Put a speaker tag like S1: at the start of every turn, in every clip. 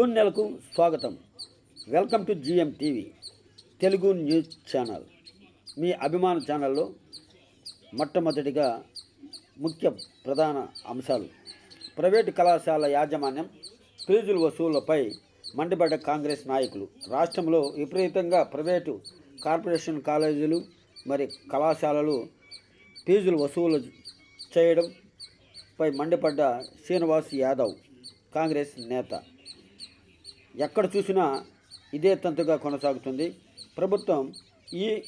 S1: June నెలకు స్వాగతం. Welcome to GM TV Telugu news channel. మీ అభిమాన ఛానల్లో మొట్టమొదటిగా ముఖ్య ప్రధాన అంశాలు. ప్రైవేటు కళాశాల యాజమాన్యం ఫీజుల వసూళ్ళపై మండిపడ్డ కాంగ్రెస్ నాయకులు. రాష్ట్రంలో విపరీతంగా ప్రైవేటు కార్పొరేషన్ కాలేజీలు మరి కళాశాలలు ఫీజులు వసూలు చేయడంపై మండిపడ్డ శ్రీనివాస్ యాదవ్ కాంగ్రెస్ నేత. ఎక్కడ చూసినా ఇదే తంతుగా కొనసాగుతుంది. ప్రభుత్వం ఈ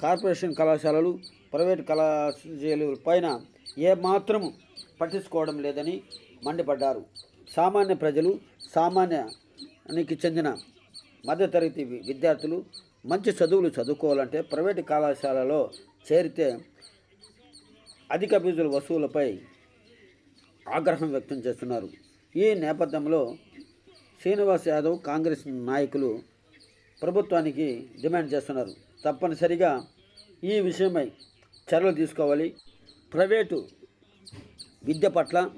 S1: కార్పొరేషన్ కళాశాలలు ప్రైవేట్ కళాశాల పైన ఏమాత్రం పట్టించుకోవడం లేదని మండిపడ్డారు. సామాన్య ప్రజలు సామాన్యానికి చెందిన మధ్యతరగతి విద్యార్థులు మంచి చదువులు చదువుకోవాలంటే ప్రైవేట్ కళాశాలలో చేరితే అధిక ఫీజుల వసూలపై ఆగ్రహం వ్యక్తం చేస్తున్నారు. ఈ నేపథ్యంలో శ్రీనివాస్ యాదవ్ కాంగ్రెస్ నాయకులు ప్రభుత్వానికి డిమాండ్ చేస్తున్నారు. తప్పనిసరిగా ఈ విషయమై చర్యలు తీసుకోవాలి. ప్రైవేటు విద్య పట్ల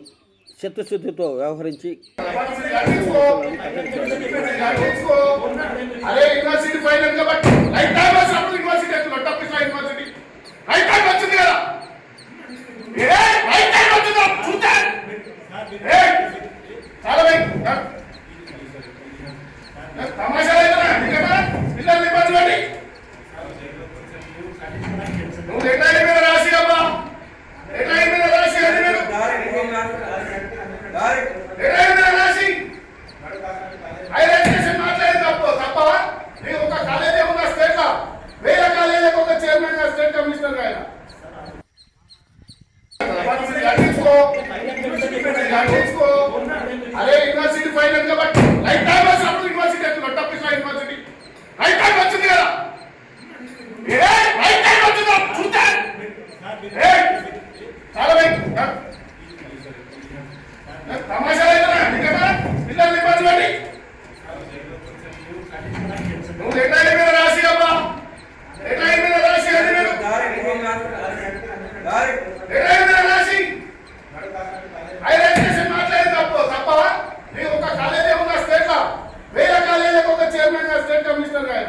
S1: చిత్తశుద్ధితో వ్యవహరించి
S2: చైర్మన్ స్టేట్ కమిషనర్ ఆయన గట్టించుకో. ఒక కాలేజీ ఉన్న స్టేట్ వేరే కాలేజీకి ఒక చైర్మన్గా స్టేట్ కమిషనర్ ఆయన.